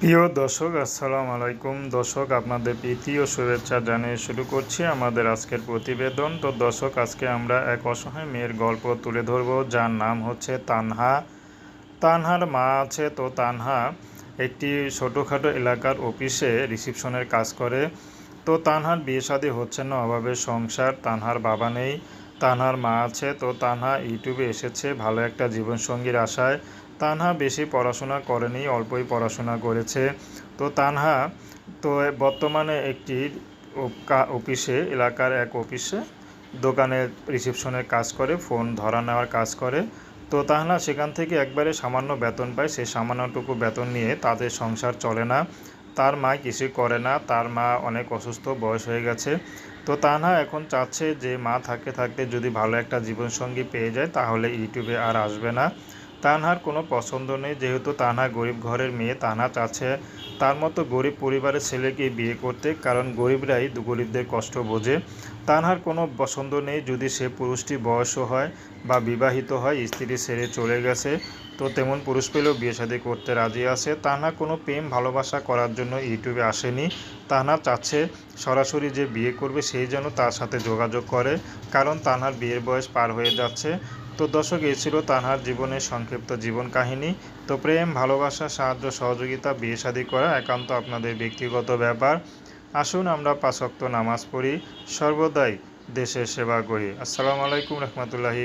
প্রিয় দর্শক, আসসালামু আলাইকুম। দর্শক, আপনাদের প্রীতি ও শুভেচ্ছা জানিয়ে শুরু করছি আমাদের আজকের প্রতিবেদন। তো দর্শক, আজকে আমরা এক অসহায় মেয়ের গল্প তুলে ধরব। যার নাম হচ্ছে তানহা। তানহার মা আছে, তো তানহা একটি ছোটোখাটো এলাকার অফিসে রিসিপশনের কাজ করে। তো তানহার বিয়ে শাদী হচ্ছে না, অভাবে সংসার, তানহার বাবা নেই। তানহার মা আছে, তো তানহা ইউটিউবে এসেছে ভালো একটা জীবনসঙ্গীর আশায়। তানহা বেশি পড়াশোনা করেনি, অল্পই পড়াশোনা করেছে। তো তানহা তো বর্তমানে একটি অফিসে, এলাকার এক অফিসে দোকানে রিসেপশনের কাজ করে, ফোন ধরা নেওয়ার কাজ করে। তো তাহনা সেখান থেকে একবারে সামান্য বেতন পায়। সেই সামান্যটুকু বেতন নিয়ে তাদের সংসার চলে না। তার মা কিছুই করে না। তার মা অনেক অসুস্থ, বয়স হয়ে গেছে। তো তানহা এখন চাচ্ছে যে মা থাকতে থাকতে যদি ভালো একটা জীবনসঙ্গী পেয়ে যায়, তাহলে ইউটিউবে আর আসবে না। তানহার কোনো পছন্দ নেই, যেহেতু তানহা গরিব ঘরের মেয়ে। তানহা চাচ্ছে তার মতো গরিব পরিবারের ছেলেকে বিয়ে করতে, কারণ গরিবরাই গরিবদের কষ্ট বোঝে। তানহার কোনো পছন্দ নেই, যদি সে পুরুষটি বয়স্ক হয় বা বিবাহিত হয়, স্ত্রী ছেড়ে চলে গেছে, তো তেমন পুরুষ পেলেও বিয়ে শাদী করতে রাজি আছে। তানহা কোনো প্রেম ভালোবাসা করার জন্য ইউটিউবে আসেনি। তানহা চাচ্ছে সরাসরি যে বিয়ে করবে সেই যেন তার সাথে যোগাযোগ করে, কারণ তানহার বিয়ের বয়স পার হয়ে যাচ্ছে। তো দর্শক, এই ছিল তানহার জীবনের সংক্ষিপ্ত জীবন কাহিনী। তো প্রেম, ভালোবাসা, সাহায্য, সহযোগিতা, বিয়ে শাদী করা একান্ত আপনাদের ব্যক্তিগত ব্যাপার। আসুন আমরা পাঁচক্ত নামাজ পড়ি। সর্বদাই দেশের সেবা করি। আসসালামু আলাইকুম রহমতুল্লাহি